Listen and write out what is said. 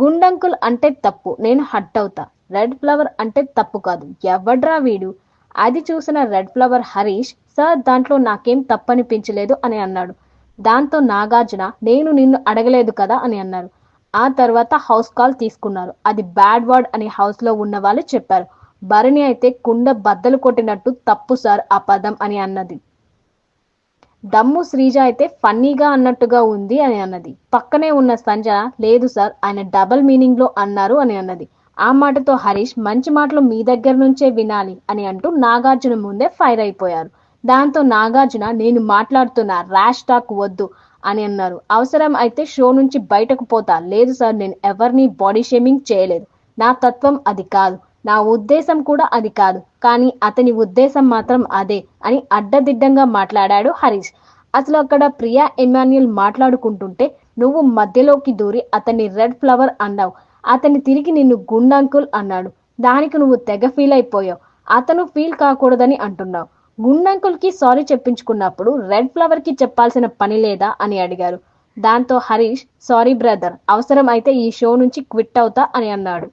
గుండంకుల్ అంటే తప్పు నేను హట్ అవుతా. రెడ్ ఫ్లవర్ అంటే తప్పు కాదు. ఎవడ్రా వీడు? అది చూసిన రెడ్ ఫ్లవర్ హరీష్ సార్ దాంట్లో నాకేం తప్పనిపించలేదు అని అన్నాడు. దాంతో నాగార్జున నేను నిన్ను అడగలేదు కదా అని అన్నారు. ఆ తర్వాత హౌస్ కాల్ తీసుకున్నారు. అది బ్యాడ్ వర్డ్ అని హౌస్లో ఉన్న వాళ్ళు చెప్పారు. భరణి అయితే కుండ బద్దలు కొట్టినట్టు తప్పు సార్ ఆ పదం అని అన్నది. దమ్ము శ్రీజ అయితే ఫన్నీగా అన్నట్టుగా ఉంది అని అన్నది. పక్కనే ఉన్న సంజ లేదు సార్ ఆయన డబల్ మీనింగ్లో అన్నారు అని అన్నది. ఆ మాటతో హరీష్ మంచి మాటలు మీ దగ్గర నుంచే వినాలి అని అంటూ నాగార్జున ముందే ఫైర్ అయిపోయారు. దాంతో నాగార్జున నేను మాట్లాడుతున్న ర్యాష్ టాక్ వద్దు అని అన్నారు. అవసరం అయితే షో నుంచి బయటకు పోతా. లేదు సార్ నేను ఎవరిని బాడీ షేమింగ్ చేయలేదు. నా తత్వం అది కాదు. నా ఉద్దేశం కూడా అది కాదు. కానీ అతని ఉద్దేశం మాత్రం అదే అని అడ్డదిడ్డంగా మాట్లాడాడు హరీష్. అసలు అక్కడ ప్రియా ఎమాన్యుల్ మాట్లాడుకుంటుంటే నువ్వు మధ్యలోకి దూరి అతన్ని రెడ్ ఫ్లవర్ అన్నావు. అతన్ని తిరిగి నిన్ను గుండంకుల్ అన్నాడు. దానికి నువ్వు తెగ ఫీల్ అయిపోయావు. అతను ఫీల్ కాకూడదని అంటున్నావు. గుండంకుల్కి సారీ చెప్పించుకున్నప్పుడు రెడ్ ఫ్లవర్కి చెప్పాల్సిన పని లేదా అని అడిగారు. దాంతో హరీష్ సారీ బ్రదర్ అవసరం అయితే ఈ షో నుంచి క్విట్ అవుతా అని అన్నాడు.